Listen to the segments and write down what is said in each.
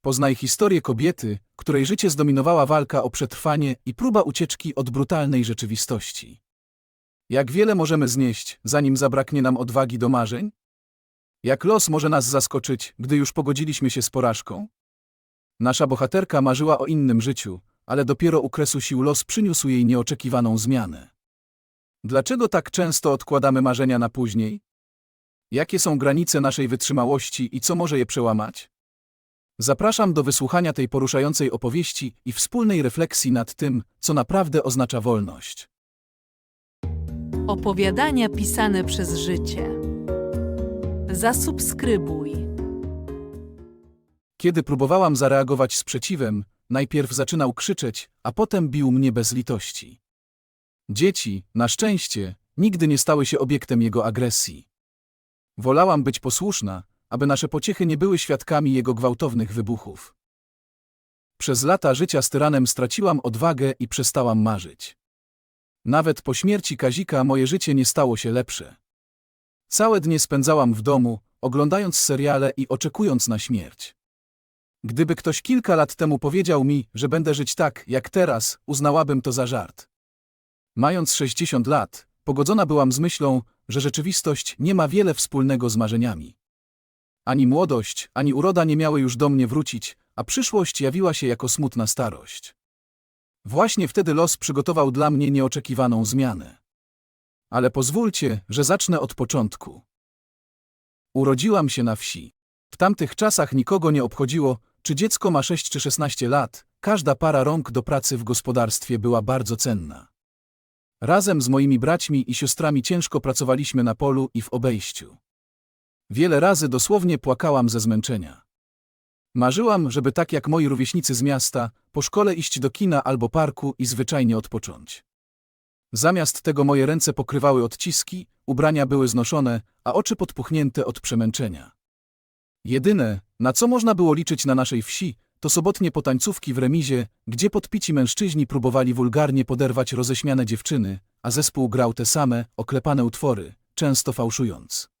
Poznaj historię kobiety, której życie zdominowała walka o przetrwanie i próba ucieczki od brutalnej rzeczywistości. Jak wiele możemy znieść, zanim zabraknie nam odwagi do marzeń? Jak los może nas zaskoczyć, gdy już pogodziliśmy się z porażką? Nasza bohaterka marzyła o innym życiu, ale dopiero u kresu sił los przyniósł jej nieoczekiwaną zmianę. Dlaczego tak często odkładamy marzenia na później? Jakie są granice naszej wytrzymałości i co może je przełamać? Zapraszam do wysłuchania tej poruszającej opowieści i wspólnej refleksji nad tym, co naprawdę oznacza wolność. Opowiadania pisane przez życie. Zasubskrybuj. Kiedy próbowałam zareagować sprzeciwem, najpierw zaczynał krzyczeć, a potem bił mnie bez litości. Dzieci, na szczęście, nigdy nie stały się obiektem jego agresji. Wolałam być posłuszna, aby nasze pociechy nie były świadkami jego gwałtownych wybuchów. Przez lata życia z tyranem straciłam odwagę i przestałam marzyć. Nawet po śmierci Kazika moje życie nie stało się lepsze. Całe dnie spędzałam w domu, oglądając seriale i oczekując na śmierć. Gdyby ktoś kilka lat temu powiedział mi, że będę żyć tak, jak teraz, uznałabym to za żart. Mając 60 lat, pogodzona byłam z myślą, że rzeczywistość nie ma wiele wspólnego z marzeniami. Ani młodość, ani uroda nie miały już do mnie wrócić, a przyszłość jawiła się jako smutna starość. Właśnie wtedy los przygotował dla mnie nieoczekiwaną zmianę. Ale pozwólcie, że zacznę od początku. Urodziłam się na wsi. W tamtych czasach nikogo nie obchodziło, czy dziecko ma 6 czy 16 lat, każda para rąk do pracy w gospodarstwie była bardzo cenna. Razem z moimi braćmi i siostrami ciężko pracowaliśmy na polu i w obejściu. Wiele razy dosłownie płakałam ze zmęczenia. Marzyłam, żeby tak jak moi rówieśnicy z miasta, po szkole iść do kina albo parku i zwyczajnie odpocząć. Zamiast tego moje ręce pokrywały odciski, ubrania były znoszone, a oczy podpuchnięte od przemęczenia. Jedyne, na co można było liczyć na naszej wsi, to sobotnie potańcówki w remizie, gdzie podpici mężczyźni próbowali wulgarnie poderwać roześmiane dziewczyny, a zespół grał te same, oklepane utwory, często fałszując.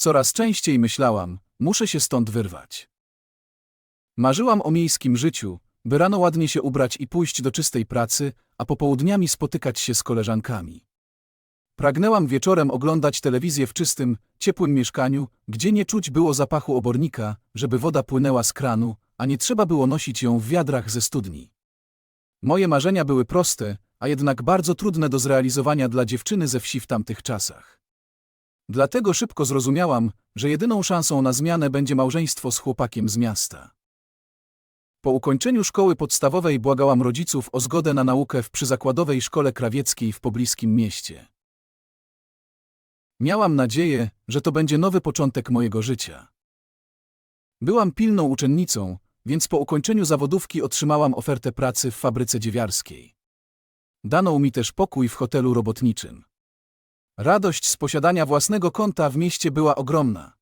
Coraz częściej myślałam, muszę się stąd wyrwać. Marzyłam o miejskim życiu, by rano ładnie się ubrać i pójść do czystej pracy, a popołudniami spotykać się z koleżankami. Pragnęłam wieczorem oglądać telewizję w czystym, ciepłym mieszkaniu, gdzie nie czuć było zapachu obornika, żeby woda płynęła z kranu, a nie trzeba było nosić ją w wiadrach ze studni. Moje marzenia były proste, a jednak bardzo trudne do zrealizowania dla dziewczyny ze wsi w tamtych czasach. Dlatego szybko zrozumiałam, że jedyną szansą na zmianę będzie małżeństwo z chłopakiem z miasta. Po ukończeniu szkoły podstawowej błagałam rodziców o zgodę na naukę w przyzakładowej szkole krawieckiej w pobliskim mieście. Miałam nadzieję, że to będzie nowy początek mojego życia. Byłam pilną uczennicą, więc po ukończeniu zawodówki otrzymałam ofertę pracy w fabryce dziewiarskiej. Dano mi też pokój w hotelu robotniczym. Radość z posiadania własnego konta w mieście była ogromna.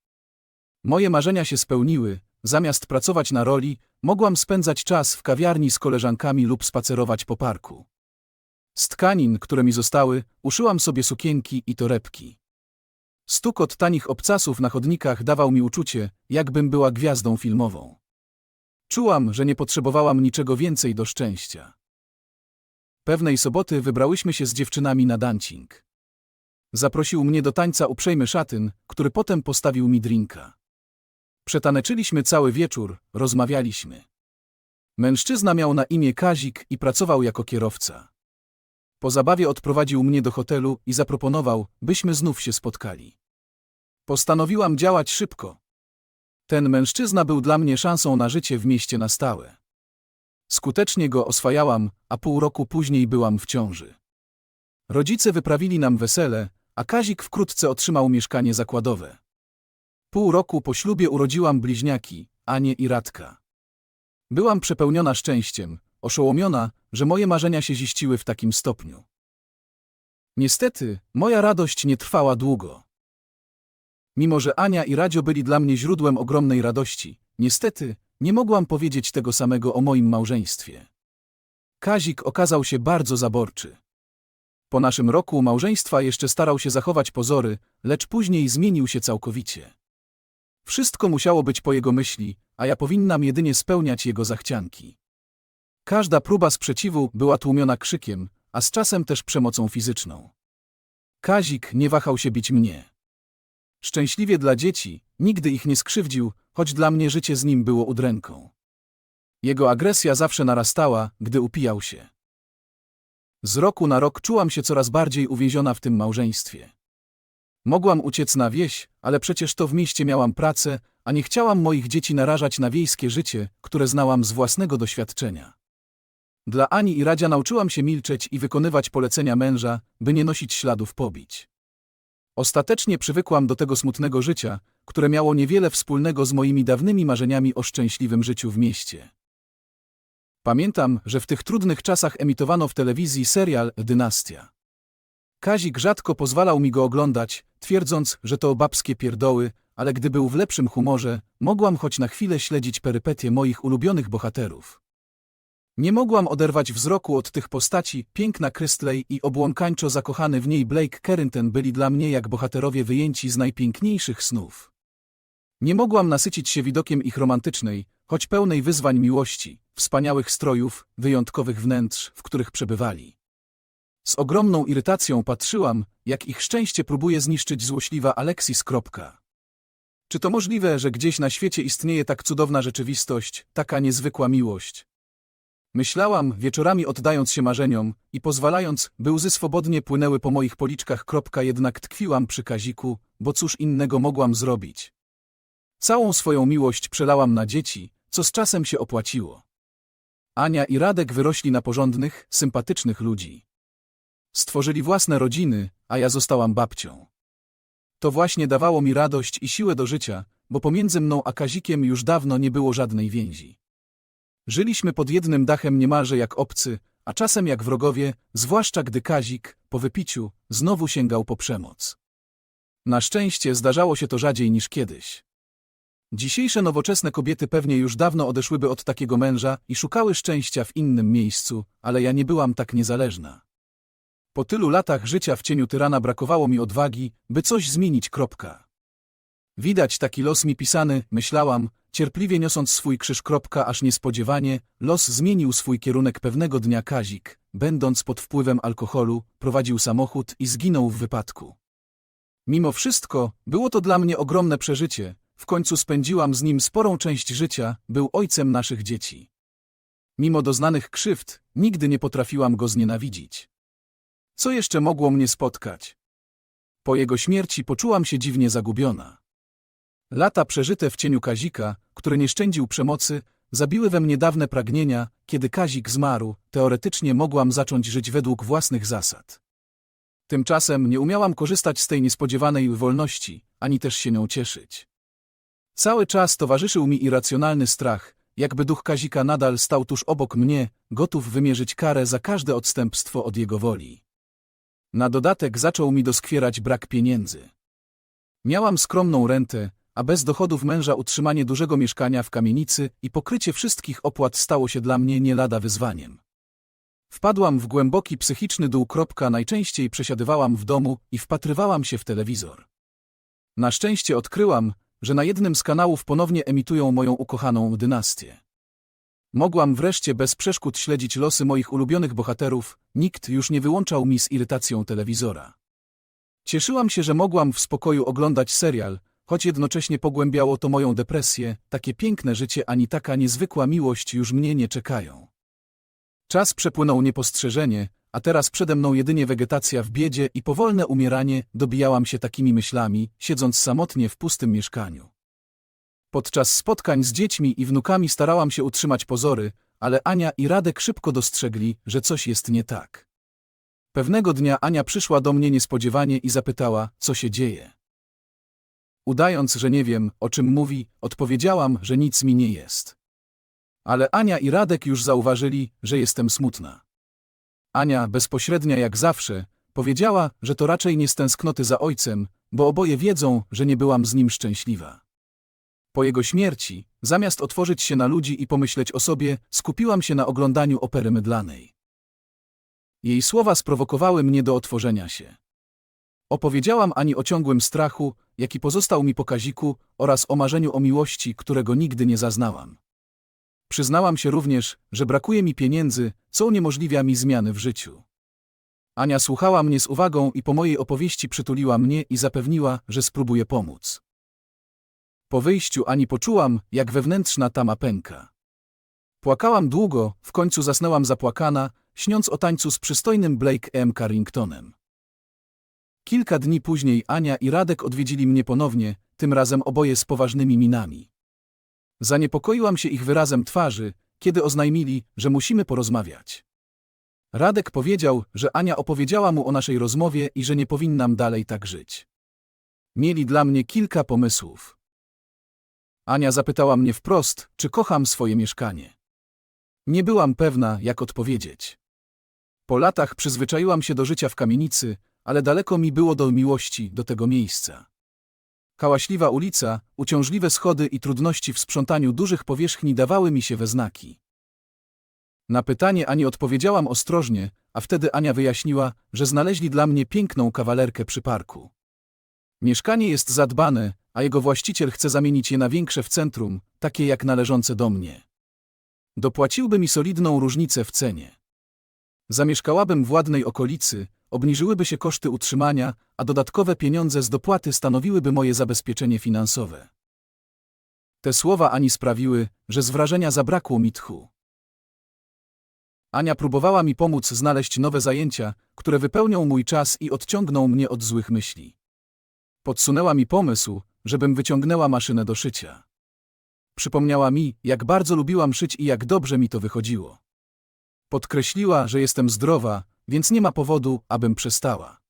Moje marzenia się spełniły, zamiast pracować na roli, mogłam spędzać czas w kawiarni z koleżankami lub spacerować po parku. Z tkanin, które mi zostały, uszyłam sobie sukienki i torebki. Stukot tanich obcasów na chodnikach dawał mi uczucie, jakbym była gwiazdą filmową. Czułam, że nie potrzebowałam niczego więcej do szczęścia. Pewnej soboty wybrałyśmy się z dziewczynami na dancing. Zaprosił mnie do tańca uprzejmy szatyn, który potem postawił mi drinka. Przetaneczyliśmy cały wieczór, rozmawialiśmy. Mężczyzna miał na imię Kazik i pracował jako kierowca. Po zabawie odprowadził mnie do hotelu i zaproponował, byśmy znów się spotkali. Postanowiłam działać szybko. Ten mężczyzna był dla mnie szansą na życie w mieście na stałe. Skutecznie go oswajałam, a pół roku później byłam w ciąży. Rodzice wyprawili nam wesele, a Kazik wkrótce otrzymał mieszkanie zakładowe. Pół roku po ślubie urodziłam bliźniaki, Anię i Radka. Byłam przepełniona szczęściem, oszołomiona, że moje marzenia się ziściły w takim stopniu. Niestety, moja radość nie trwała długo. Mimo, że Ania i Radzio byli dla mnie źródłem ogromnej radości, niestety, nie mogłam powiedzieć tego samego o moim małżeństwie. Kazik okazał się bardzo zaborczy. Po naszym roku małżeństwa jeszcze starał się zachować pozory, lecz później zmienił się całkowicie. Wszystko musiało być po jego myśli, a ja powinnam jedynie spełniać jego zachcianki. Każda próba sprzeciwu była tłumiona krzykiem, a z czasem też przemocą fizyczną. Kazik nie wahał się bić mnie. Szczęśliwie dla dzieci, nigdy ich nie skrzywdził, choć dla mnie życie z nim było udręką. Jego agresja zawsze narastała, gdy upijał się. Z roku na rok czułam się coraz bardziej uwięziona w tym małżeństwie. Mogłam uciec na wieś, ale przecież to w mieście miałam pracę, a nie chciałam moich dzieci narażać na wiejskie życie, które znałam z własnego doświadczenia. Dla Ani i Radzia nauczyłam się milczeć i wykonywać polecenia męża, by nie nosić śladów pobić. Ostatecznie przywykłam do tego smutnego życia, które miało niewiele wspólnego z moimi dawnymi marzeniami o szczęśliwym życiu w mieście. Pamiętam, że w tych trudnych czasach emitowano w telewizji serial Dynastia. Kazik rzadko pozwalał mi go oglądać, twierdząc, że to babskie pierdoły, ale gdy był w lepszym humorze, mogłam choć na chwilę śledzić perypetie moich ulubionych bohaterów. Nie mogłam oderwać wzroku od tych postaci, piękna Krystley i obłąkańczo zakochany w niej Blake Carrington byli dla mnie jak bohaterowie wyjęci z najpiękniejszych snów. Nie mogłam nasycić się widokiem ich romantycznej, choć pełnej wyzwań miłości, wspaniałych strojów, wyjątkowych wnętrz, w których przebywali. Z ogromną irytacją patrzyłam, jak ich szczęście próbuje zniszczyć złośliwa Alexis. Czy to możliwe, że gdzieś na świecie istnieje tak cudowna rzeczywistość, taka niezwykła miłość? Myślałam, wieczorami oddając się marzeniom i pozwalając, by łzy swobodnie płynęły po moich policzkach. Kropka, jednak tkwiłam przy Kaziku, bo cóż innego mogłam zrobić? Całą swoją miłość przelałam na dzieci, co z czasem się opłaciło. Ania i Radek wyrośli na porządnych, sympatycznych ludzi. Stworzyli własne rodziny, a ja zostałam babcią. To właśnie dawało mi radość i siłę do życia, bo pomiędzy mną a Kazikiem już dawno nie było żadnej więzi. Żyliśmy pod jednym dachem niemalże jak obcy, a czasem jak wrogowie, zwłaszcza gdy Kazik, po wypiciu, znowu sięgał po przemoc. Na szczęście zdarzało się to rzadziej niż kiedyś. Dzisiejsze nowoczesne kobiety pewnie już dawno odeszłyby od takiego męża i szukały szczęścia w innym miejscu, ale ja nie byłam tak niezależna. Po tylu latach życia w cieniu tyrana brakowało mi odwagi, by coś zmienić. Kropka. Widać taki los mi pisany, myślałam, cierpliwie niosąc swój krzyż. Kropka, aż niespodziewanie, los zmienił swój kierunek pewnego dnia Kazik, będąc pod wpływem alkoholu, prowadził samochód i zginął w wypadku. Mimo wszystko, było to dla mnie ogromne przeżycie, w końcu spędziłam z nim sporą część życia, był ojcem naszych dzieci. Mimo doznanych krzywd, nigdy nie potrafiłam go znienawidzić. Co jeszcze mogło mnie spotkać? Po jego śmierci poczułam się dziwnie zagubiona. Lata przeżyte w cieniu Kazika, który nie szczędził przemocy, zabiły we mnie dawne pragnienia, kiedy Kazik zmarł, teoretycznie mogłam zacząć żyć według własnych zasad. Tymczasem nie umiałam korzystać z tej niespodziewanej wolności, ani też się nią cieszyć. Cały czas towarzyszył mi irracjonalny strach, jakby duch Kazika nadal stał tuż obok mnie, gotów wymierzyć karę za każde odstępstwo od jego woli. Na dodatek zaczął mi doskwierać brak pieniędzy. Miałam skromną rentę, a bez dochodów męża utrzymanie dużego mieszkania w kamienicy i pokrycie wszystkich opłat stało się dla mnie nie lada wyzwaniem. Wpadłam w głęboki psychiczny dół. Najczęściej przesiadywałam w domu i wpatrywałam się w telewizor. Na szczęście odkryłam, że na jednym z kanałów ponownie emitują moją ukochaną dynastię. Mogłam wreszcie bez przeszkód śledzić losy moich ulubionych bohaterów, nikt już nie wyłączał mi z irytacją telewizora. Cieszyłam się, że mogłam w spokoju oglądać serial, choć jednocześnie pogłębiało to moją depresję, takie piękne życie ani taka niezwykła miłość już mnie nie czekają. Czas przepłynął niepostrzeżenie, a teraz przede mną jedynie wegetacja w biedzie i powolne umieranie, dobijałam się takimi myślami, siedząc samotnie w pustym mieszkaniu. Podczas spotkań z dziećmi i wnukami starałam się utrzymać pozory, ale Ania i Radek szybko dostrzegli, że coś jest nie tak. Pewnego dnia Ania przyszła do mnie niespodziewanie i zapytała, co się dzieje. Udając, że nie wiem, o czym mówi, odpowiedziałam, że nic mi nie jest. Ale Ania i Radek już zauważyli, że jestem smutna. Ania, bezpośrednia jak zawsze, powiedziała, że to raczej nie z tęsknoty za ojcem, bo oboje wiedzą, że nie byłam z nim szczęśliwa. Po jego śmierci, zamiast otworzyć się na ludzi i pomyśleć o sobie, skupiłam się na oglądaniu opery mydlanej. Jej słowa sprowokowały mnie do otworzenia się. Opowiedziałam Ani o ciągłym strachu, jaki pozostał mi po Kaziku oraz o marzeniu o miłości, którego nigdy nie zaznałam. Przyznałam się również, że brakuje mi pieniędzy, co uniemożliwia mi zmiany w życiu. Ania słuchała mnie z uwagą i po mojej opowieści przytuliła mnie i zapewniła, że spróbuje pomóc. Po wyjściu Ani poczułam, jak wewnętrzna tama pęka. Płakałam długo, w końcu zasnęłam zapłakana, śniąc o tańcu z przystojnym Blake M. Carringtonem. Kilka dni później Ania i Radek odwiedzili mnie ponownie, tym razem oboje z poważnymi minami. Zaniepokoiłam się ich wyrazem twarzy, kiedy oznajmili, że musimy porozmawiać. Radek powiedział, że Ania opowiedziała mu o naszej rozmowie i że nie powinnam dalej tak żyć. Mieli dla mnie kilka pomysłów. Ania zapytała mnie wprost, czy kocham swoje mieszkanie. Nie byłam pewna, jak odpowiedzieć. Po latach przyzwyczaiłam się do życia w kamienicy, ale daleko mi było do miłości do tego miejsca. Hałaśliwa ulica, uciążliwe schody i trudności w sprzątaniu dużych powierzchni dawały mi się we znaki. Na pytanie Ani odpowiedziałam ostrożnie, a wtedy Ania wyjaśniła, że znaleźli dla mnie piękną kawalerkę przy parku. Mieszkanie jest zadbane, a jego właściciel chce zamienić je na większe w centrum, takie jak należące do mnie. Dopłaciłby mi solidną różnicę w cenie. Zamieszkałabym w ładnej okolicy, obniżyłyby się koszty utrzymania, a dodatkowe pieniądze z dopłaty stanowiłyby moje zabezpieczenie finansowe. Te słowa Ani sprawiły, że z wrażenia zabrakło mi tchu. Ania próbowała mi pomóc znaleźć nowe zajęcia, które wypełnią mój czas i odciągną mnie od złych myśli. Podsunęła mi pomysł, żebym wyciągnęła maszynę do szycia. Przypomniała mi, jak bardzo lubiłam szyć i jak dobrze mi to wychodziło. Podkreśliła, że jestem zdrowa, więc nie ma powodu, abym przestała.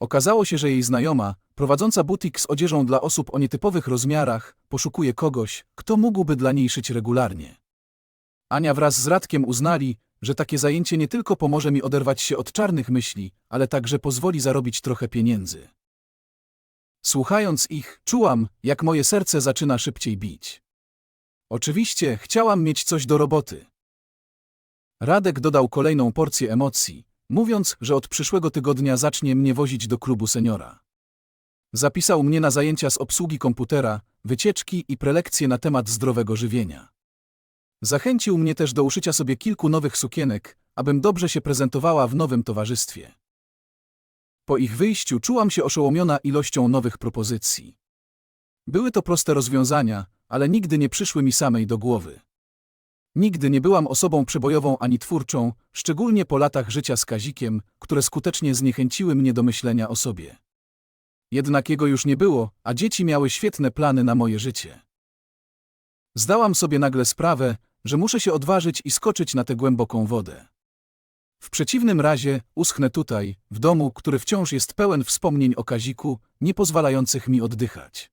Okazało się, że jej znajoma, prowadząca butik z odzieżą dla osób o nietypowych rozmiarach, poszukuje kogoś, kto mógłby dla niej szyć regularnie. Ania wraz z Radkiem uznali, że takie zajęcie nie tylko pomoże mi oderwać się od czarnych myśli, ale także pozwoli zarobić trochę pieniędzy. Słuchając ich, czułam, jak moje serce zaczyna szybciej bić. Oczywiście chciałam mieć coś do roboty. Radek dodał kolejną porcję emocji, mówiąc, że od przyszłego tygodnia zacznie mnie wozić do klubu seniora. Zapisał mnie na zajęcia z obsługi komputera, wycieczki i prelekcje na temat zdrowego żywienia. Zachęcił mnie też do uszycia sobie kilku nowych sukienek, abym dobrze się prezentowała w nowym towarzystwie. Po ich wyjściu czułam się oszołomiona ilością nowych propozycji. Były to proste rozwiązania, ale nigdy nie przyszły mi samej do głowy. Nigdy nie byłam osobą przebojową ani twórczą, szczególnie po latach życia z Kazikiem, które skutecznie zniechęciły mnie do myślenia o sobie. Jednak jego już nie było, a dzieci miały świetne plany na moje życie. Zdałam sobie nagle sprawę, że muszę się odważyć i skoczyć na tę głęboką wodę. W przeciwnym razie uschnę tutaj, w domu, który wciąż jest pełen wspomnień o Kaziku, nie pozwalających mi oddychać.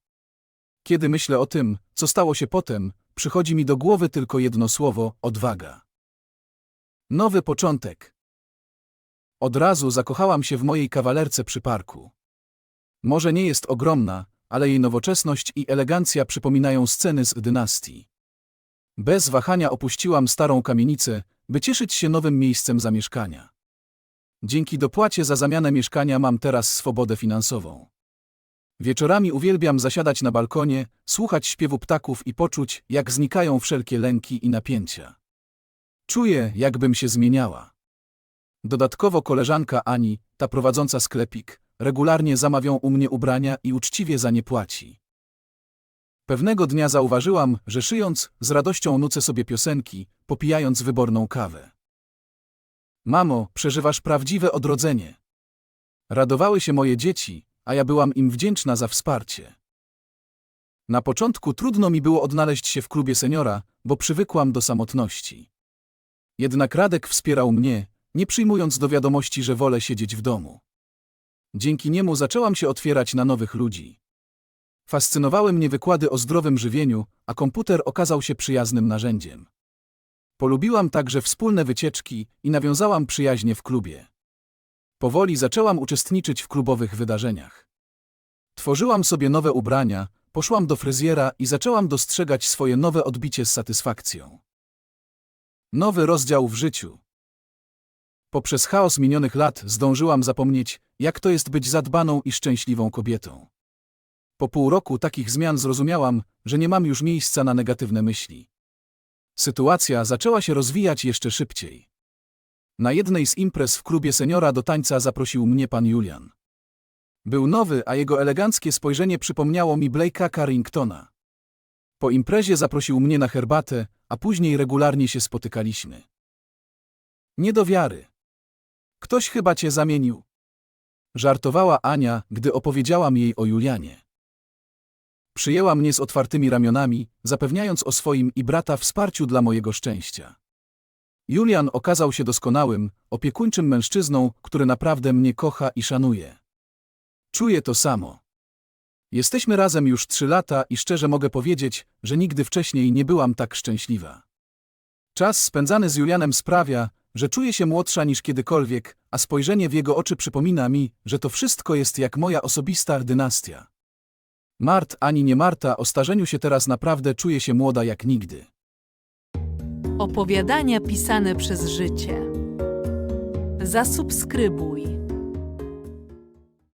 Kiedy myślę o tym, co stało się potem, przychodzi mi do głowy tylko jedno słowo odwaga. Nowy początek. Od razu zakochałam się w mojej kawalerce przy parku. Może nie jest ogromna, ale jej nowoczesność i elegancja przypominają sceny z dynastii. Bez wahania opuściłam starą kamienicę, by cieszyć się nowym miejscem zamieszkania. Dzięki dopłacie za zamianę mieszkania mam teraz swobodę finansową. Wieczorami uwielbiam zasiadać na balkonie, słuchać śpiewu ptaków i poczuć, jak znikają wszelkie lęki i napięcia. Czuję, jakbym się zmieniała. Dodatkowo koleżanka Ani, ta prowadząca sklepik, regularnie zamawią u mnie ubrania i uczciwie za nie płaci. Pewnego dnia zauważyłam, że szyjąc, z radością nucę sobie piosenki, popijając wyborną kawę. Mamo, przeżywasz prawdziwe odrodzenie. Radowały się moje dzieci, a ja byłam im wdzięczna za wsparcie. Na początku trudno mi było odnaleźć się w klubie seniora, bo przywykłam do samotności. Jednak Radek wspierał mnie, nie przyjmując do wiadomości, że wolę siedzieć w domu. Dzięki niemu zaczęłam się otwierać na nowych ludzi. Fascynowały mnie wykłady o zdrowym żywieniu, a komputer okazał się przyjaznym narzędziem. Polubiłam także wspólne wycieczki i nawiązałam przyjaźnie w klubie. Powoli zaczęłam uczestniczyć w klubowych wydarzeniach. Tworzyłam sobie nowe ubrania, poszłam do fryzjera i zaczęłam dostrzegać swoje nowe odbicie z satysfakcją. Nowy rozdział w życiu. Poprzez chaos minionych lat zdążyłam zapomnieć, jak to jest być zadbaną i szczęśliwą kobietą. Po pół roku takich zmian zrozumiałam, że nie mam już miejsca na negatywne myśli. Sytuacja zaczęła się rozwijać jeszcze szybciej. Na jednej z imprez w klubie seniora do tańca zaprosił mnie pan Julian. Był nowy, a jego eleganckie spojrzenie przypomniało mi Blake'a Carringtona. Po imprezie zaprosił mnie na herbatę, a później regularnie się spotykaliśmy. Nie do wiary. Ktoś chyba cię zamienił. Żartowała Ania, gdy opowiedziałam jej o Julianie. Przyjęła mnie z otwartymi ramionami, zapewniając o swoim i brata wsparciu dla mojego szczęścia. Julian okazał się doskonałym, opiekuńczym mężczyzną, który naprawdę mnie kocha i szanuje. Czuję to samo. Jesteśmy razem już trzy lata i szczerze mogę powiedzieć, że nigdy wcześniej nie byłam tak szczęśliwa. Czas spędzany z Julianem sprawia, że czuję się młodsza niż kiedykolwiek, a spojrzenie w jego oczy przypomina mi, że to wszystko jest jak moja osobista dynastia. Mart ani nie Marta, o starzeniu się teraz naprawdę czuję się młoda jak nigdy. Opowiadania pisane przez życie. Zasubskrybuj.